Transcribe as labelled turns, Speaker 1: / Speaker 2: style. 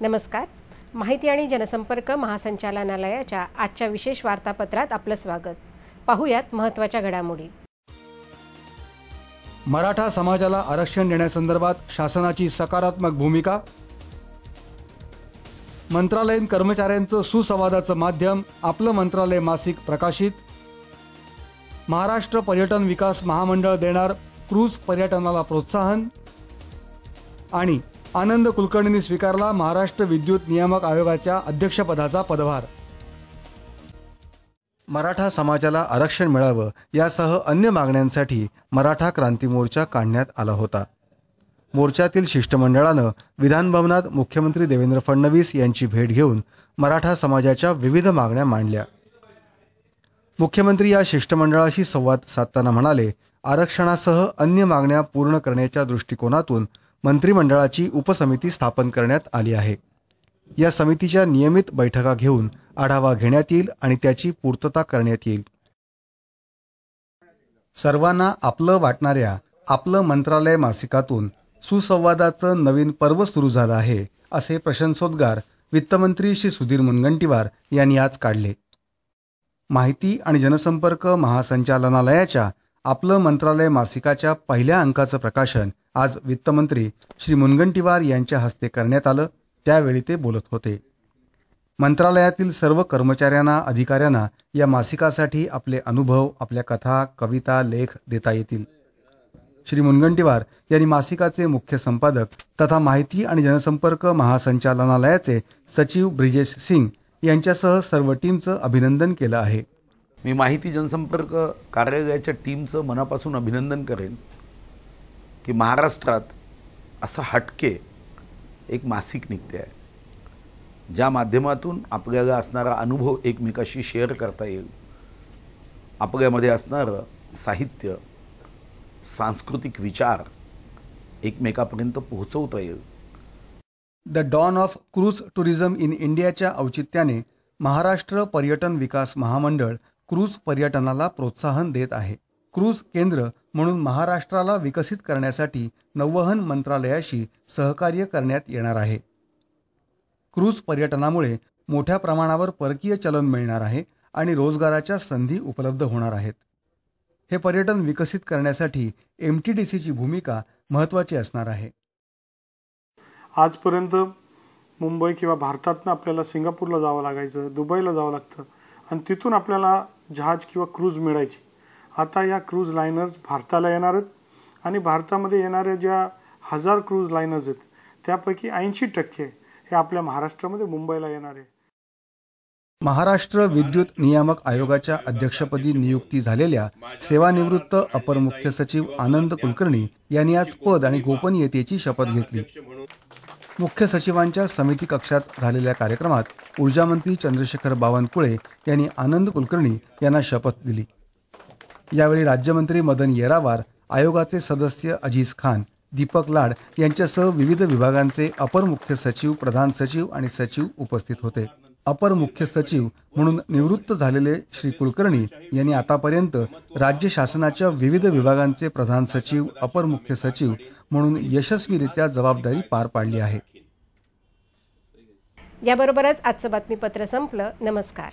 Speaker 1: नमस्कार. माहिती आणि जनसंपर्क महासंचालनालयाच्या आजच्या विशेष वार्तापत्रात आपलं स्वागत. पाहुयात महत्त्वाच्या घडामोडी.
Speaker 2: मराठा समाजाला आरक्षण देण्यासंदर्भात शासनाची सकारात्मक भूमिका. मंत्रालयीन कर्मचाऱ्यांचं सुसंवादाचं माध्यम आपलं मंत्रालय मासिक प्रकाशित. महाराष्ट्र पर्यटन विकास महामंडळ देणार क्रूज पर्यटनाला प्रोत्साहन. आणि आनंद कुलकर्णींनी स्वीकारला महाराष्ट्र विद्युत नियामक आयोगाच्या अध्यक्षपदाचा पदभार. मराठा समाजाला आरक्षण मिळावं यासह अन्य मागण्यांसाठी मराठा क्रांती मोर्चा काढण्यात आला होता. मोर्चातील शिष्टमंडळानं विधानभवनात मुख्यमंत्री देवेंद्र फडणवीस यांची भेट घेऊन मराठा समाजाच्या विविध मागण्या मांडल्या. मुख्यमंत्री या शिष्टमंडळाशी संवाद साधताना म्हणाले आरक्षणासह अन्य मागण्या पूर्ण करण्याच्या दृष्टिकोनातून मंत्रिमंडळाची उपसमिती स्थापन करण्यात आली आहे. या समितीच्या नियमित बैठका घेऊन आढावा घेण्यात येईल आणि त्याची पूर्तता करण्यात येईल. सर्वांना आपलं वाटणाऱ्या आपलं मंत्रालय मासिकातून सुसंवादाचं नवीन पर्व सुरू झालं आहे असे प्रशंसोद्गार वित्तमंत्री श्री सुधीर मुनगंटीवार यांनी आज काढले. माहिती आणि जनसंपर्क महासंचालनालयाच्या आपलं मंत्रालय मासिकाच्या पहिल्या अंकाचं प्रकाशन आज वित्तमंत्री श्री मुनगंटीवार यांच्या हस्ते करण्यात आलं त्यावेळी ते बोलत होते. मंत्रालयातील सर्व कर्मचाऱ्यांना अधिकाऱ्यांना या मासिकासाठी आपले अनुभव आपल्या कथा कविता लेख देता येतील. श्री मुनगंटीवार यांनी मासिकाचे मुख्य संपादक तथा माहिती आणि जनसंपर्क महासंचालनालयाचे सचिव ब्रिजेश सिंग यांच्यासह सर्व टीमचं अभिनंदन केलं आहे.
Speaker 3: मी माहिती जनसंपर्क कार्यालयाच्या टीमचं मनापासून अभिनंदन करेन. की महाराष्ट्रात असं हटके एक मासिक निघते आहे. ज्या माध्यमातून आपल्याला असणारा अनुभव एकमेकाशी शेअर करता येईल. आपल्यामध्ये असणारं साहित्य सांस्कृतिक विचार एकमेकापर्यंत पोहोचवता येईल.
Speaker 2: The dawn of cruise tourism in इंडियाच्या औचित्याने महाराष्ट्र पर्यटन विकास महामंडळ क्रूज पर्यटनाला प्रोत्साहन देत आहे. क्रूज केंद्र म्हणून महाराष्ट्राला विकसित करण्यासाठी नौवहन मंत्रालयाशी सहकार्य करण्यात येणार आहे. क्रूज पर्यटनामुळे मोठ्या प्रमाणावर परकीय चलन मिळणार आहे आणि रोजगाराच्या संधी उपलब्ध होणार आहेत. हे पर्यटन विकसित करण्यासाठी एम टी डी सीची भूमिका महत्त्वाची असणार आहे.
Speaker 4: आजपर्यंत मुंबई किंवा भारतातनं आपल्याला सिंगापूरला जावं लागायचं दुबईला जावं लागतं आणि तिथून आपल्याला जहाज किंवा क्रूज मिळायची. आता या क्रूज लायनर्स भारताला येणार आहेत. आणि भारतामध्ये येणाऱ्या ज्या हजार क्रूज लायनर्स आहेत त्यापैकी ऐंशी टक्के हे आपल्या महाराष्ट्रामध्ये मुंबईला येणार आहे.
Speaker 2: महाराष्ट्र विद्युत नियामक आयोगाच्या अध्यक्षपदी नियुक्ती झालेल्या सेवानिवृत्त अपर मुख्य सचिव आनंद कुलकर्णी यांनी आज पद आणि गोपनीयतेची शपथ घेतली. मुख्य सचिवांच्या समिती कक्षात झालेल्या कार्यक्रमात ऊर्जामंत्री चंद्रशेखर बावनकुळे यांनी आनंद कुलकर्णी यांना शपथ दिली. यावेळी राज्यमंत्री मदन येरावार आयोगाचे सदस्य अजीज खान दीपक लाड यांच्यासह विविध विभागांचे अपर मुख्य सचिव प्रधान सचिव आणि सचिव उपस्थित होते. अपर मुख्य सचिव म्हणून निवृत्त झालेले श्री कुलकर्णी यांनी आतापर्यंत राज्य शासनाच्या विविध विभागांचे प्रधान सचिव अपर मुख्य सचिव म्हणून यशस्वीरित्या जबाबदारी पार पाडली आहे.
Speaker 1: याबरोबरच आजचं बातमीपत्र संपलं. नमस्कार.